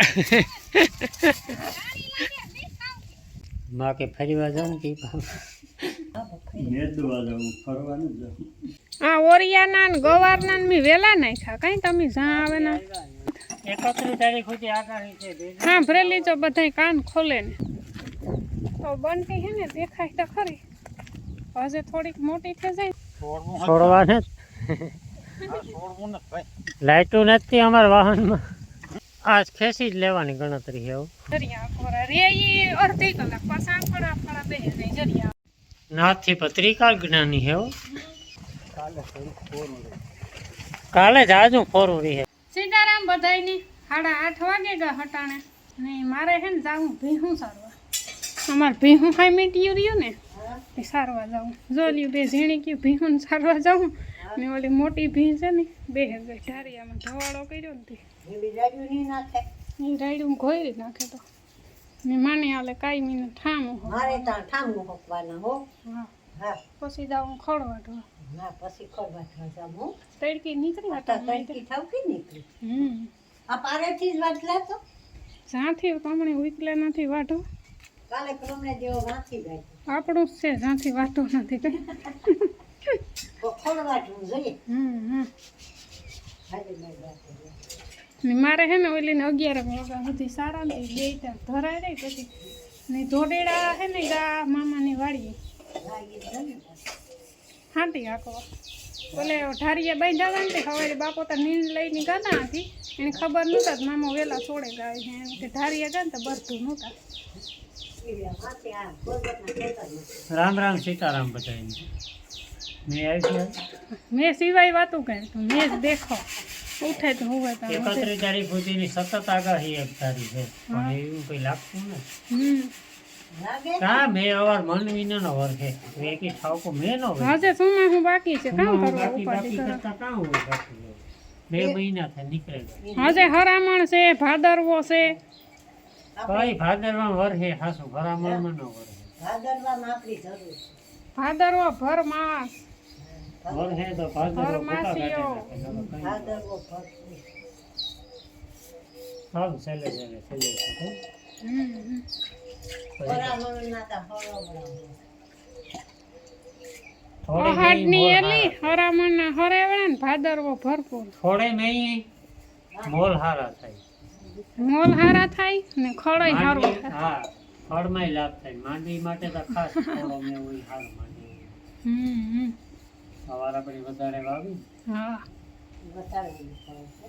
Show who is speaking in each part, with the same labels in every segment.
Speaker 1: માં કે ફરીવાર જાઉં કે
Speaker 2: આ ઓરિયાના ને ગવારના ને મેં વેલા નાખ્યા. કઈ તમે જ્યાં આવે ને
Speaker 1: એકત્રીસ તારીખ સુધી આગાહી છે
Speaker 2: હા ભરેલી તો બધાય કાન ખોલે ને. તો બનતી હે ને દેખાય તો ખરી. હજે થોડીક મોટી થઈ જાય
Speaker 1: છોડવા ને લાઈટું નથી અમારા વાહનમાં. આજ ખેંચી જ લેવાની ગણતરી છે નાથી પત્રિકા જ્ઞાની હો. કાલે જ આજુ ફોરું રહી
Speaker 2: સીતારામ બધાયને સાડા આઠ વાગે ગયા હટાણે. ને મારે હે ને જાવું ભીહું સારવા. અમારે ભીહું ખાઈ મીટ્યું રહ્યું ને એ સારવા જાવું. જો લ્યું બે ઝીણી ગયું ભીહું સારવા જાવું. ને ઓલી મોટી ભીહ છે ને બે ગઈ. ઢારિયામાં ધવાડો કર્યો ને રાયડું ઘોરી નાખે તો. માને હાલે કાંઈ મીને ઠામું હો.
Speaker 3: મારે ત્યાં ઠામું હોકવાના હો.
Speaker 2: હા.
Speaker 3: હા.
Speaker 2: પછી જાવું ખોળવા
Speaker 3: ના પછી થવા હું.
Speaker 2: તડકી નીકળી હતા
Speaker 3: તડકી થાવ નીકળી?
Speaker 2: હમ.
Speaker 3: આ પારેથી જ વાત તો
Speaker 2: જ્યાંથી કમણે ઉકલે નથી વાટો
Speaker 3: કાલે પ્રમને જેવો વાંચી જાય.
Speaker 2: આપણું જ છે જ્યાંથી વાટો નથી. કઈ
Speaker 3: જવું જોઈએ.
Speaker 2: હમ હમ.
Speaker 3: હાજર વાત કરી.
Speaker 2: ને મારે હે ને ઓલી ને અગિયાર વાગ્યા સુધી સારા ને બે ત્યાં ધરાય રહી પછી ને ધોડેડા હે ને ગા મામાની
Speaker 3: લાગી
Speaker 2: હાંતી આખો ઓલે ઢારીએ બાંધ્યા હતા ને તે સવારે બાપો તો નીંદ લઈને ગાતા હતી. એને ખબર નહોતા કે મામા વહેલા છોડે ગાય છે. એમ કે ઢારીએ ગયા ને તો બરતું નહોતા.
Speaker 1: રામ રામ સીતારામ બધાને મેં આવી
Speaker 2: મેં સિવાય વાતું કઈ મેં જ દેખો. ઉઠે તો હોવે તો
Speaker 1: એકત્રીસ તારીખ સુધીની સતત આગાહી એક તારીખ છે. પણ એવું કઈ લાગતું ને? કા મેં અવાર મન વિનાનો વર છે? એકી ઠાવકો મેં નો
Speaker 2: હજે સુમાં હું બાકી છે? કામ કરવા
Speaker 1: બાકી બાકી કરતા કાં હોય બાકી બે મહિના નીકળે
Speaker 2: હજે હરામણ છે ભાદરવો છે.
Speaker 1: કઈ ભાદરવા વર છે? હાસુ ભરામણમાં નો વર છે.
Speaker 3: ભાદરવામાં આપણી જરૂર છે.
Speaker 2: ભાદરવો ભર માસ.
Speaker 1: વર છે તો ખોટા
Speaker 2: ફરમાસીઓ.
Speaker 1: કાઢે. સારું છેલ્લે છેલ્લે છેલ્લે છેલ્લે.
Speaker 2: હમ હમ.
Speaker 3: પરામણના તા
Speaker 2: એલી હરેવડા ને ભાદરવો ભરપૂર
Speaker 1: થોડે મેં મોલ હારા થાય
Speaker 2: મોલ હારા થાય ને ખળાઈ હારું
Speaker 1: હા ફળમાંય લાભ થાય માંડવી માટે તો ખાસ થોડો મેં હોય હાર માંડવી
Speaker 2: હમ હમ.
Speaker 1: સવાર આપણે વધારે વાવી ને.
Speaker 2: હા
Speaker 3: બતાડવાનું પડે છે.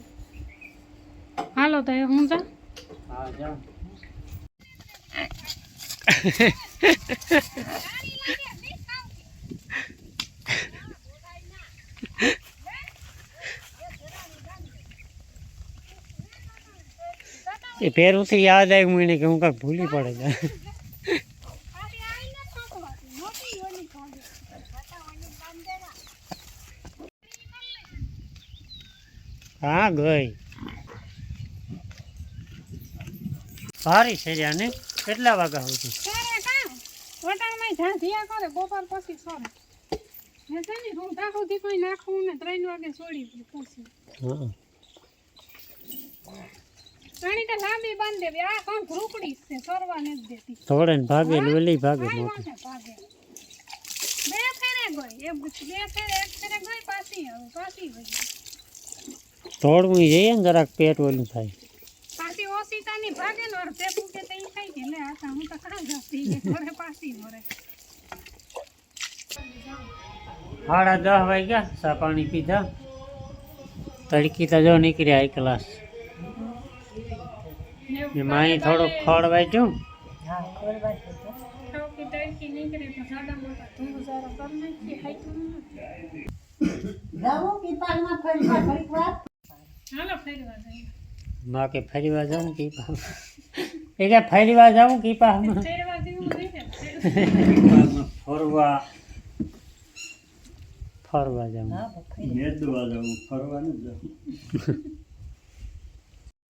Speaker 2: હાલો તો એ હું જા
Speaker 1: હા જા એ પેરુંથી યાદ આવ્યું મને કે હું કાંઈક ભૂલી પડે ગઈ. ભારી છે ને. કેટલા વાગ્યા સુધી?
Speaker 2: કામ વટાણમાં કરે બપોર પછી સોરે ને છે ને રૂંઢા સુધી કોઈ નાખવું ને ત્રણ વાગે છોડી રાણી તો લાંબી બાંધી દેવી. આ કાંક રૂકડી જ છે સરવા નથી દેતી.
Speaker 1: થોડે ને ભાગે વેલી ભાગે મોટી.
Speaker 2: ભાગે. બે ફેરે ગઈ એ બે ફેરે એક ફેરે ગઈ પાછી હવે પાછી ગઈ.
Speaker 1: તોડવું જઈએ ને જરાક પેટ ઓલું થાય સાડા દસ વાગ્યા ચા પાણી પીધા. તડકી તો જો નીકળ્યા એક ક્લાસ માય થોડુંક ખડ વાંચ્યું.
Speaker 3: હા ખોરવા જ હતો.
Speaker 2: ઠોકી તડકી નીકળે તો સાદા મોટા ધૂળ સારો કરી નાખીએ હાઈતું નથી
Speaker 3: જાવું કે પાનમાં ફરવા ઘડીક વાર?
Speaker 2: ફેરવા જઈએ.
Speaker 1: માં કે ફેરવા જાઉં કીપા એ કે ફેરવા જાઉં કીપા
Speaker 2: ફેરવા જેવું નહીં ફરવા.
Speaker 1: ફરવા જાઉં.
Speaker 4: મેદવા જાઉં ફરવા જ જાઉં.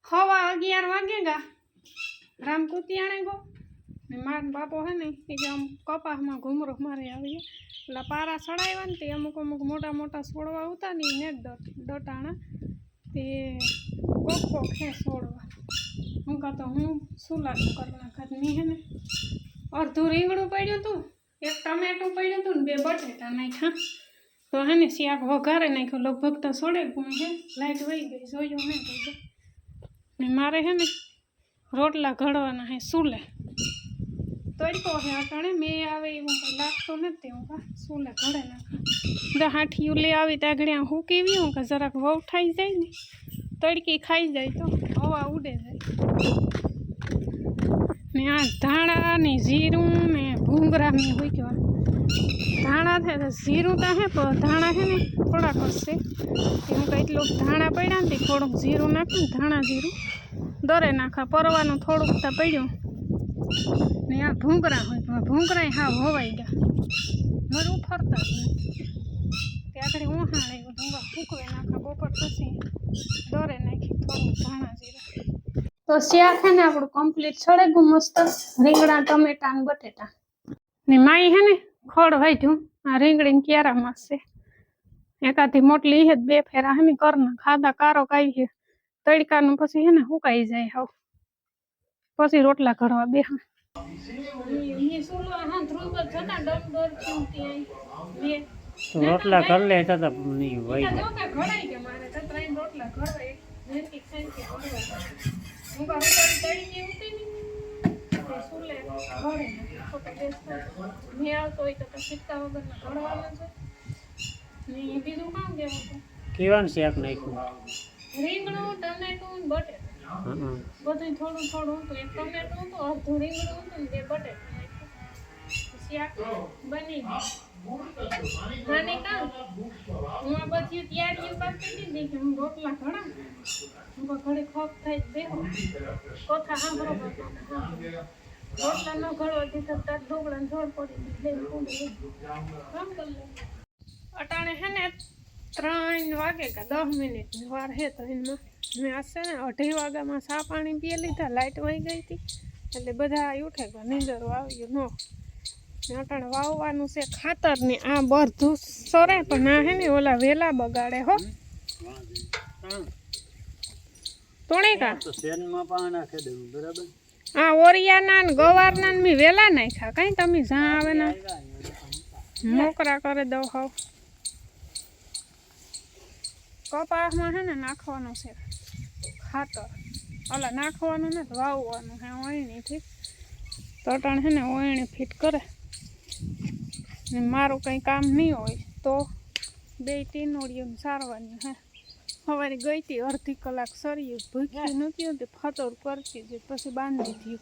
Speaker 2: હવા અગિયાર વાગે ગા. રામ કુતિયાણે ગો. ને માર બાપો હે ને એ કે આમ કપાસમાં ઘૂમરો મારે આવીએ એટલે પારા સડાવ્યા ને તે અમુક અમુક મોટા મોટા છોડવા ઉતા ને ને ડટાણા તે કોક કોક છોડવા. હું કાં તો હું સુલાનું કરી નાખત નહીં હે ને? અડધું રીંગણું પડ્યું હતું એક ટમેટું પડ્યું હતું ને બે બટેટા નાખ્યા. તો હે ને શાક વઘારે નાખ્યું. લગભગ તો સોડે ગુણ છે લાઈટ વહી ગઈ, જોયું મેં ને મારે હે ને રોટલા ઘડવાના હે, સુલે. તડકો હે અટાણે મેં આવે એવું કંઈ લાગતું નથી હું કા સુલે ઘડે નાખા. હાઠીયું લઈ આવી ત્યાં ઘડી આમ હુકીવી હું કે જરાક વહુ થઈ જાય ને, તડકી ખાઈ જાય તો હવા ઉડે જાય. ને આ ધાણા ને જીરું ને ભૂંગરા ને હોય કેવા ધાણા થાય તો જીરું તો હે, પણ ધાણા છે ને થોડાક હશે. હું કંઈ એટલું ધાણા પડ્યા ને થોડુંક જીરું નાખું ને ધાણા જીરું. દરે નાખા, પરવાનું થોડુંક તો પડ્યું. ને આ હોય, પણ હા હોવાઈ ગયા. મરું ફરતા ત્યાં આગળ ઉહાણે ડુંગા ફૂંકવે નાખા બપોર પછી દોરે નાખી થોડું ધાણા જીરા. તો શાક છે ને આપણું કમ્પ્લીટ છડે ગયું મસ્ત, રીંગણા, ટમેટા ને બટેટા. ને માઈ હે ને ખોડ વાઢ્યું, આ રીંગણી ને ક્યારા માસશે એકાથી મોટલી હે બે ફેરા હે ને કરના ખાધા કારો કાઈ છે તડકાનું પછી હે ને હુકાઈ જાય હાવ. પછી રોટલા કરવા બે
Speaker 1: તો રોટલા કર લે તો નહીં
Speaker 2: હોય. તો તો સિક્કા વગરના ઘડવાના છે ને બીજું કામ કેવું હતું
Speaker 1: કેવાનું શાક નાખ્યું.
Speaker 2: રીંગણું ટમેટું
Speaker 1: હં.
Speaker 2: બધું થોડું થોડું હતું. એક ટમેટું હતું, અડધું રીંગણું હતું બે બટેટા બની નાની કામ હું આ બધી તૈયારીઓ કરતી દીધી કે હું રોટલા ઘણા હું ખોફ થઈ જ બેહો. કોથા સાંભળો રોટલા ન ઘડો દીધા તાર ઢોકળા ઢોળ પડી દીધી કામ કરી અટાણે હે ને ત્રણ વાગે કે દસ મિનિટ વાર હે તો એમાં મેં આશે ને અઢી વાગ્યામાં સા પાણી પીએ લીધા લાઇટ વહી ગઈ હતી. એટલે બધા ઉઠે કે નીંદર આવી ગયું નો ને વાવવાનું છે ખાતર ને આ બધું સરે પણ ના હે ને ઓલા વેલા બગાડે હો.
Speaker 4: તોણે કા?
Speaker 2: આ ઓરિયાના ને ગવારના ને મેં વેલા નાખ્યા, કઈ તમે જ્યાં આવે ને. મોકરા કરે દઉં હવ. કપાસમાં હે ને નાખવાનું છે. ખાતર. ઓલા નાખવાનું ને વાવવાનું હે ઓયણીથી. તટણ છે ને ઓયણી ફિટ કરે. ને મારું કંઈ કામ નહીં હોય તો બે ટીનોડીયું સારવાની હે. સવારે ગઈ હતી અડધી કલાક સર્યું ભૂખી નથી હોતી ફતોર કરતી હતી પછી બાંધી થયું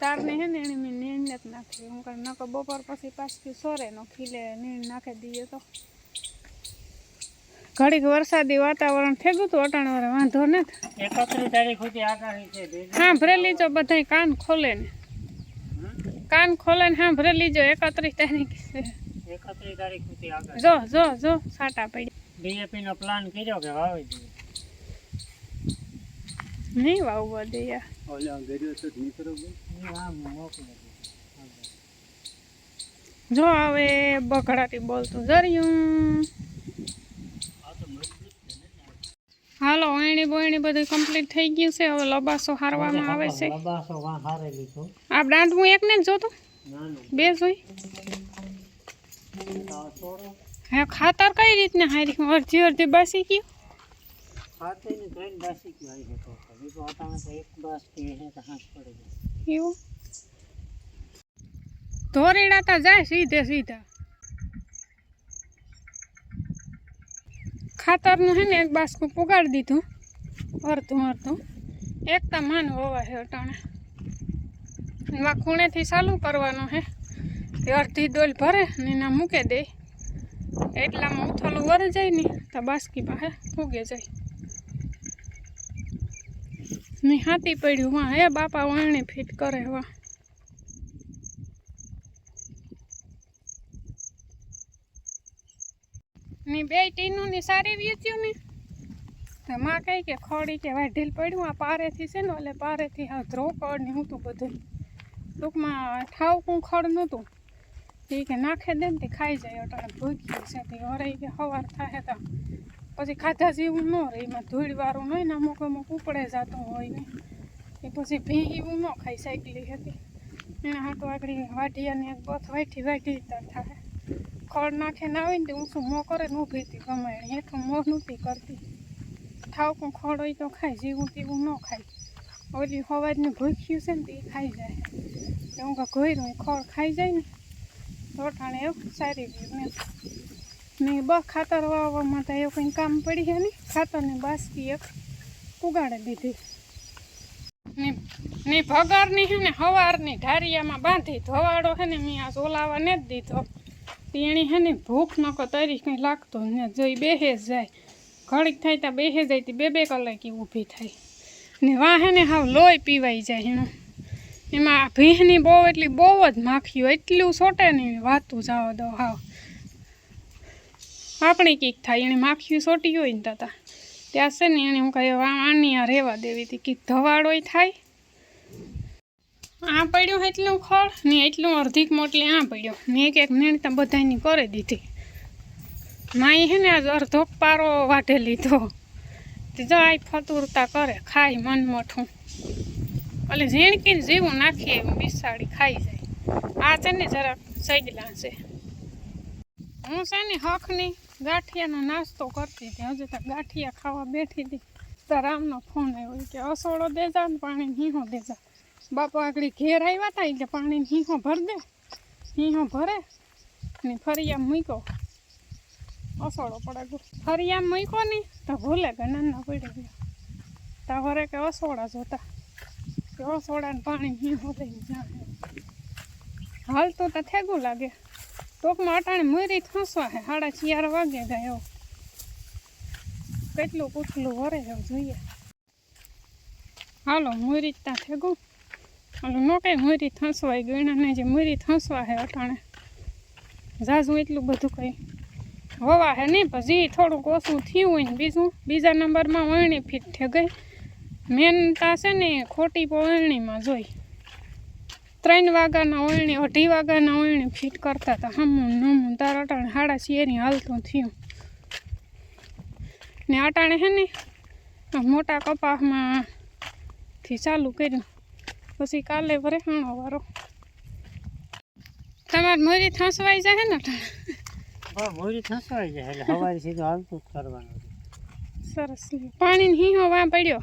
Speaker 2: તારને હે ને એને મેં નીણ નાખી. હું કારણ નકર બપોર પછી પાછી સોરે નો ખીલે નીણ નાખી દઈએ તો. ઘડીક વરસાદી વાતાવરણ થઈ ગયું હતું અટાણ વાળા વાંધો નથી.
Speaker 1: એકત્રીસ તારીખ સુધી આગાહી છે. ભેજ.
Speaker 2: જો બધાય કાન ખોલે ને. કાન ખોલે ને હા ભરેલી જો એકત્રીસ તારીખ છે.
Speaker 1: એકત્રીસ તારીખ સુધી આગાહી.
Speaker 2: જો જો જો સાટા પડી.
Speaker 1: ડીએપી નો પ્લાન કર્યો કે વાવી દઈએ?
Speaker 2: નહીં વાવવા દે યાર
Speaker 4: ઓલા
Speaker 1: મોકલે
Speaker 2: જો હવે બગડાટી બોલતું જર્યું. હાલો ઓયણી બોયણી બધું કમ્પ્લીટ થઈ ગયું છે. હવે લબાસો હારવામાં આવે છે.
Speaker 1: લબાસો વાં હારે લીધો
Speaker 2: આ બ્રાન્ડ હું એકને જ જોતો?
Speaker 1: ના ના
Speaker 2: બે જોઈ?
Speaker 1: આ થોડો
Speaker 2: હે ખાતર કઈ રીતના હારી અડધી અડધી બાસી ગયું?
Speaker 1: ખાતે ને ત્રણ બાસી કયો આવી જતો હતો બીજું અટાણે તો એક બાસ કે છે તો હાથ પડી જાય
Speaker 2: એવું ધોરીડા તો જાય સીધે સીધા ખાતરનું છે ને એક બાસકું પુગાડી દીધું. અડધું અડધું એક તો માન હોવા છે અટાણે. એમાં ખૂણેથી ચાલુ કરવાનું છે. એ અડધી ડોલ ભરે ને એના મૂકે દે. એટલામાં ઉથલું વરે જાય ને, તો બાસકી પાસે ફૂગે જાય. ને હાથી પડ્યું વાં હે બાપા, વાણી ફિટ કરે વાં ની બે ટીનું ની સારી વેચ્યું ને. તો માં કહી કે ખોડી કે વાઢીલ પડ્યું, આ પારેથી છે ને એટલે પારેથી આ ધ્રોકડ ને હું તું બધું. ટૂંકમાં ઠાવકું ખડ નહોતું. એ કે નાખે દે ને તે ખાઈ જાય, અટાણે ભૂખ્યું છે, તે હરાઈ કે સવાર થાય તો. પછી ખાધા જેવું ન રહે, એમાં ધૂળ વાળું હોય ને, અમુક અમુક ઉપડે જતું હોય ને. એ પછી ભી હું ન ખાઈ સાયકલી હતી. એના હાટું આગળ વાઢિયાને એક બથ વાઠી વાઢી તાર થાય ખડ નાખીને આવીને ને તો ઊંચું મોં કરે ને ઊભી હતી ગમે. હેઠું મોં નહોતી કરતી. ઠાવકું ખળ હોય તો ખાય, જીવું તેવું ન ખાય. ઓલી હવાજને ભૂખ્યું છે ને તે ખાઈ જાય. તો હું ઘોર્યું ખળ ખાઈ જાય ને રોટાણે એવું સારી ગયું ને ને બ ખાતર વાવવામાં તો એવું કંઈ કામ પડી છે નહીં. ખાતરની બાસકી એક ઉગાડી દીધી. ને ને ભગરની છે ને હવારની બાંધી ધોવાડો છે ને મેં આ સોલાવા ને જ દીધો. તેણી હે ને ભૂખ નકો તરી કંઈ લાગતો ને જોઈ બેહે જાય. ઘડીક થાય ત્યાં બેહે જાય, તે બે બે કલાકે ઊભી થાય. ને વાહે ને હાવ લોહી પીવાઈ જાય એનું. એમાં ભીહની બહુ એટલી બહુ જ માખીઓ એટલું સોટે નહીં વાતું જાવ દો હાવ. આપણી કીક થાય, એણે માખીઓ સોટી હોય ને તાતા. ત્યાં છે ને એણે હું કહે આની આ રહેવા દેવી હતી. કીક ધવાડોય થાય આ પડ્યું એટલું ખળ ને એટલું અડધીક મોટલી આ પડ્યો. ને એક એક નેણતા બધાની કરી દીધી. માઈ હે ને આજ અડધો પારો વાઢે લીધો. જો આ ફતુરતા કરે, ખાય મન મોઠું એટલે ઝીણકીને જીવું નાખીએ એવું બિસાડી ખાઈ જાય. આ છે ને જરાક સૈગલા છે. હું છે ને હકની ગાંઠિયાનો નાસ્તો કરતી હતી. હજુ તો ગાંઠિયા ખાવા બેઠી હતી. તો રામનો ફોન આવ્યો કે અસોડો દેજા ને પાણી, હીહો દેજા બાપા આગળ ઘેર આવ્યા હતા એટલે પાણી હીહો ભર દે. હિંહો ભરે ને ફરી આમ મૂક્યો. અસોડો પડે ગયો. ફરી આમ મૂક્યો ને તો ભૂલે કે નાના પડી ગયા. તા કે અસોડા જોતા. કે અસોડાને પાણી હીહો દઈને જાય હાલ તો થેગું લાગે. ટોકમાં અટાણે મરી થસવા હે. સાડા ચાર વાગે ગયો કેટલું કુટલું વરે એવું જોઈએ. હાલો, મુરી ત્યાં થેગું. નો કંઈ મુરી થસવાય, ગણાને જે મુરી થસવા હે અટાણે. ઝાઝું એટલું બધું કંઈ. હોવા હે નહીં, પછી થોડુંક ઓછું થયું હોય ને બીજું. બીજા નંબરમાં વરણી ફીટ થઈ ગઈ. મેન તા છે ને ખોટી વરણીમાં જોઈ. ત્રણ વાગ્યાના ઓળણી અઢી વાગ્યાના ઓળણી ફિટ કરતા હતા. હમું નમું તાર અટાણે હાડા શેરી હાલતું થયું. ને અટાણે હે ને મોટા કપાસમાં થી ચાલુ કર્યું. પછી કાલે ભરે હાણો વારો. તમારે મોરી થસવાઈ જાય ને
Speaker 1: મોરી થસવાઈ જાય એટલે હવારી સીધું હાલતું કરવાનું
Speaker 2: સરસ પાણી હીહો વાં પડ્યો.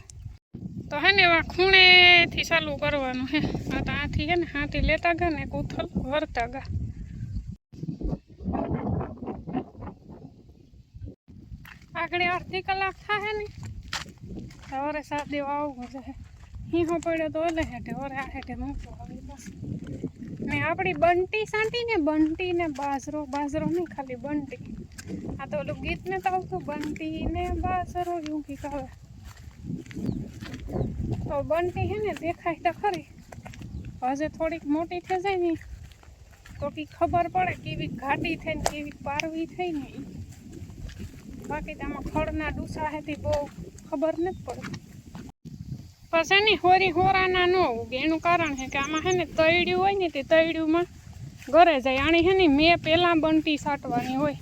Speaker 2: તો હે ને વા ખૂણેથી ચાલુ કરવાનું હે. આ તો આથી હે ને હાથી લેતા ગયા ને કૂથલ વરતા ગયા આગળ અડધી કલાક થાય ને સવારે સાત દેવા આવું છે હીહો પડ્યો તો ઓલે હેઠે ઓરે આ હેઠે મૂકો હવે ને આપણી બંટી સાંટી ને, બંટી ને બાજરો બાજરો નહીં, ખાલી બંટી. આ તો ઓલું ગીત ને તો આવતું, બંટી ને બાજરો, એવું કંઈક આવે. તો બંટી હે ને, દેખાય તો ખરી. હજે થોડીક મોટી થઈ જાય ને, તો કી ખબર પડે કેવી ઘાટી થઈ ને કેવી પારવી થઈ ને બાકી તો આમાં ખડના ડૂસા હેથી બહુ ખબર નથી પછી ને હોરી હોરાના ન ઉગે. એનું કારણ છે કે આમાં છે ને તૈડ્યું હોય ને તે તૈડ્યુંમાં ઘરે જાય. આણી છે ને મેં પહેલાં બંટી સાટવાની હોય.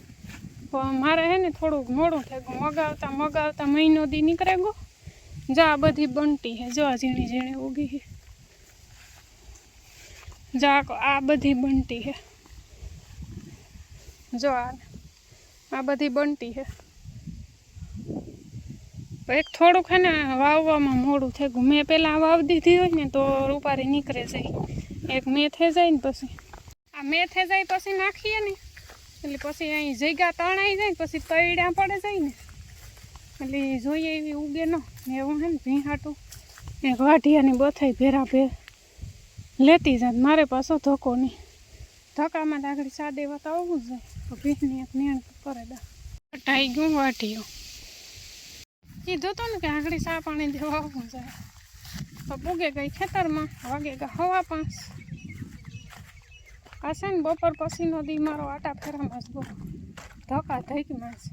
Speaker 2: પણ મારે છે ને થોડુંક મોડું થઈ ગયું મગાવતા મગાવતા મહિનો દી નીકળે ગયો જા બધી બંટી હે જો ઝીણી ઝીણી ઉગી છે. જા આ બધી બંટી છે. જો આ બધી બંટી હે એક થોડુંક હે ને વાવવામાં મોડું થઈ ગયું. મેં પહેલાં વાવ દીધી હોય ને તો રૂપારી નીકળે જાય. એક મેં થઈ જાય ને પછી. આ મેં થઈ જાય પછી નાખીએ ને. એટલે પછી અહીં જગ્યા તણાઈ જાય ને પછી તૈડા પડે જાય ને. એટલે જોઈએ એવી ઉગે ન. એવું હે ને ભીહાટું. એક વાઢિયાની બથાઈ ભેરા ભેર લેતી જાય મારે પાછો ધોકો નહીં. ધક્કામાં તો સાદે વાત આવવું જાય. તો ભીહની એક નેણ કરે દા. ટાઈ ગયું વાઢિયું. કીધું તો ને કે આગળ ચા પાણી દેવા આવવું જાય તો પૂગે ગઈ ખેતરમાં, વાગે ગઈ હવા પાંચ આ છે ને બપોર પછીનો દી મારો આટા ફેરામાં જ ગયો ધક્કા ધઈકમાં જ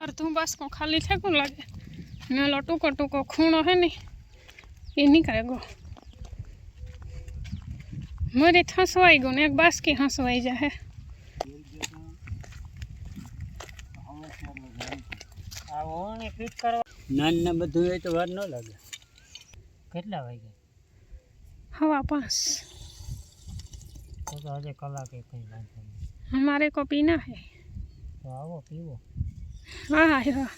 Speaker 2: અડધું બાસકો ખાલી થેકું લાગે. ને ઓલો ટૂંકો ટૂંકો ખૂણો હે ને એ નીકળે ગયો મરી હસવાઈ ગયું ને એક બાસકી હસવાઈ જાય
Speaker 1: આ ઓળણી ફિટ કરવા
Speaker 4: નાનના બધું હોય તો વાર ન લાગે.
Speaker 1: કેટલા વાગે
Speaker 2: હવા પાંચ.
Speaker 1: તો આજે કલાક એ કઈ વાંધો
Speaker 2: અમારે કો પીના હે?
Speaker 1: તો આવો પીવો.
Speaker 2: હા હા.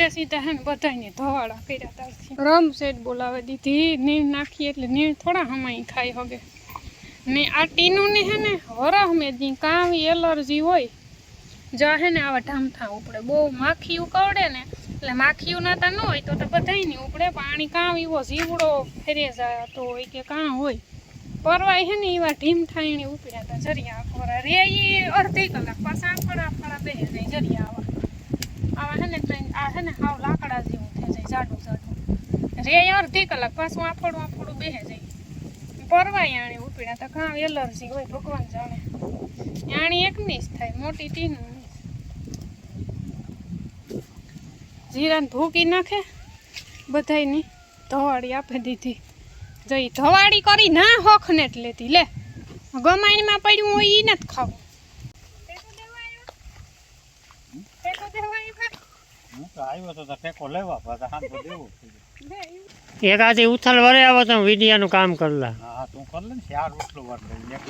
Speaker 2: સીધે સીધા હે ને બધાને ધવાડા કર્યા તારથી રમ સેટ બોલાવે દીધી. નીણ નાખી એટલે નીણ થોડા હમાઈ ખાઈ હગે ને આ ટીનું ને હે ને વરહ મેદી કાવી એલર્જી હોય. જા હે ને આવા ઢામથા ઉપડે. બહુ માખી ઉકવડે ને એટલે માખી નાતા ન હોય તો તો બધાય નહીં ઉપડે. પાણી કાં એવો જીવડો ફેરે જાતો હોય કે કાં હોય. પરવાય હે ને એવા ઢીમઠાઈને ઉપડ્યા હતા જરિયા ખોરા રે એ અડધી કલાક પાછા આફડા આફડા બે જાય જરિયા આવા. આવા હે ને આ હે ને હાવ લાકડા જેવું થઈ જાય જાડું જાડું રે અડધી કલાક પાછું આફડું આફડું બેહે જાય. પરવાય આણે ઉપીડા, તો કાં એલર્જી હોય, ભગવાન જાણે. આણી એકની જ થાય, મોટી ટીનું જીરાને ભૂકી નાખે, બધાયની ધવાડી આપી દીધી. જઈ ધવાડી કરી ના હોખ ને જ લેતી, લે. ગમાણીમાં પડ્યું હોય એ નથી ખાવું ટેકો દેવા આવ્યો? ટેકો દેવા આવ્યો?
Speaker 4: હું તો આવ્યો તો તો ટેકો લેવા પાછા હાથ તો દેવું
Speaker 2: લે, ઈ.
Speaker 1: એક આજે ઉથલ વરે આવો તો વિડિયાનું કામ કરલા
Speaker 4: હા હા તું કર લે ને ચાર રોટલો વાર લઈને એક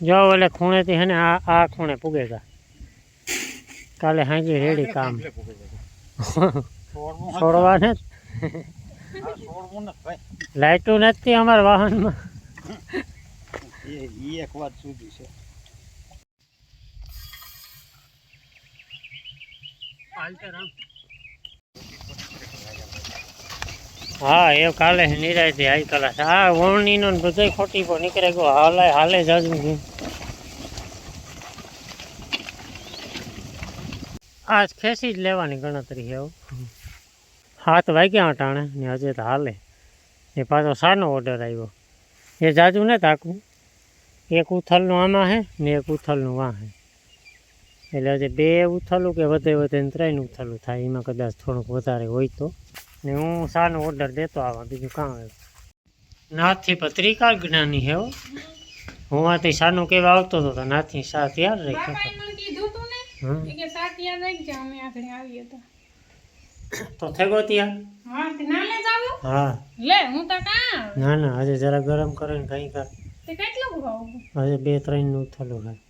Speaker 1: જો ઓલે ખૂણેથી હે ને આ આ ખૂણે પૂગેગા. કાલે હાંજે રેડી કામ.
Speaker 4: લે પૂગે જાય. છોડવું હતું.
Speaker 1: છોડવા ને
Speaker 4: હા, છોડવું નથી ભાઈ.
Speaker 1: લાઇટું નથી અમારા વાહનમાં.
Speaker 4: એ ઈ એક વાત સુધી છે.
Speaker 1: હા એ કાલે નિરાયથી હાઈ કલાસ આ વણણીનો ને બધોય ખોટી પર નીકળે ગયો. હાલે હાલે જાજુ ગયું આજ ખેંચી જ લેવાની ગણતરી છે હો. સાત વાગ્યા અટાણે, ને હજે તો હાલે. એ પાછો સાનો ઓર્ડર આવ્યો. એ જાજુ ને તાકવું. એક ઉથલનું આમાં હે, ને એક ઉથલનું વાં હે. એટલે હજી બે ઉથલું કે વધે વધે ત્રણ ઉથલું થાય એમાં કદાચ થોડુંક વધારે હોય તો. ને હું સાનો ઓર્ડર દેતો આવા બીજું કામ આવ્યું નાથથી પત્રિકા જ્ઞાની હે હો. હું આથી સાનું કેવા આવતો હતો નાથી રાખ્યો
Speaker 2: ને સાત યાદ આગળ તો.
Speaker 1: થઈ ત્યાં
Speaker 2: હા ના લે
Speaker 1: હા.
Speaker 2: તો
Speaker 1: ના ના આજે જરા ગરમ કઈ કર.
Speaker 2: કેટલું ખાવું
Speaker 1: આજે બે ત્રણનું ઉથલું હે.
Speaker 2: આગળ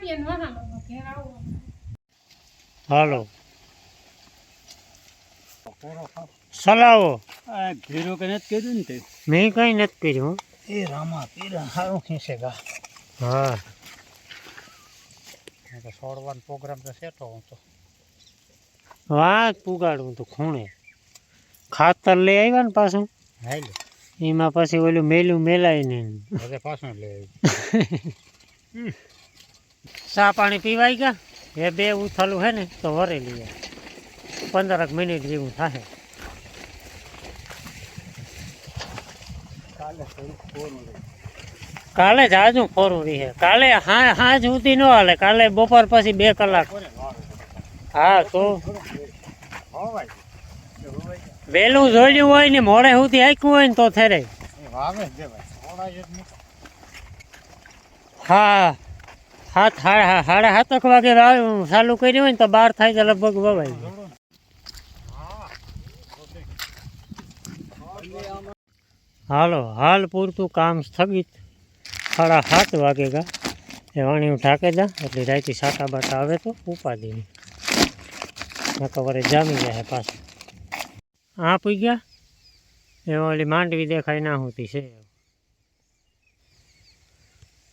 Speaker 2: સા ને વહાલો ઘેર આવું
Speaker 1: હાલો. સલાવો.
Speaker 4: આ ઘેરો કે નથી કર્યું ને તે?
Speaker 1: મેં કંઈ નથી કર્યું.
Speaker 4: એ રામા પીરા સારું ખીસે ગા.
Speaker 1: હા.
Speaker 4: તો છોડવાનો પ્રોગ્રામ તો સેટો હું તો.
Speaker 1: વાત પુગાડું તો ખૂણે. ખાતર લઈ આવ્યા ને પાછું?
Speaker 4: હાઈ લે
Speaker 1: એમાં પછી ઓલું મેલું મેલાય
Speaker 4: ને પાછું લે
Speaker 1: ચા પાણી પીવાઈ ગયા. એ બે ઉથલું હે ને તો વરેલી લઈએ પંદરક મિનિટ જેવું થશે
Speaker 4: કાલે
Speaker 1: જ આજુ ફોરું રહી છે કાલે હા હાજ સુધી ન હાલે. કાલે બપોર પછી બે કલાક. હા તો. વહેલું જોડ્યું હોય ને મોડે સુધી આખ્યું હોય ને તો થરે હા. સાત સાડા સાડા સાતક વાગે વાવ- ચાલુ કર્યું હોય ને તો બાર થાય તો લગભગ વવાય
Speaker 4: જોડો ને હા
Speaker 1: હાલો, હાલ પૂરતું કામ સ્થગિત. સાડા સાત વાગે ગા. એ વાણી ઢાકે જા, એટલે રાઈતી સાટા બાટા આવે તો ઉપાડી નહીં નકર વરે જામી જાય પાછું. આ પી ગયા? એ ઓલી માંડવી દેખાય ના હોતી છે.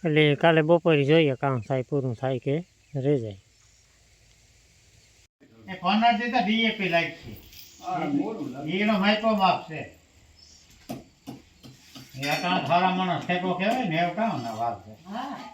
Speaker 1: એટલે કાલે બપોરે જોઈએ કામ થાય પૂરું થાય કે રહી જાય
Speaker 5: એ પંદરથી તો ડીએપી લાગશે. એનો માઇક્રો માપ છે. એ અટાણ થારા માણસ ઠેકો કહેવાય ને એવું કામ ના વાત છે.
Speaker 3: હા.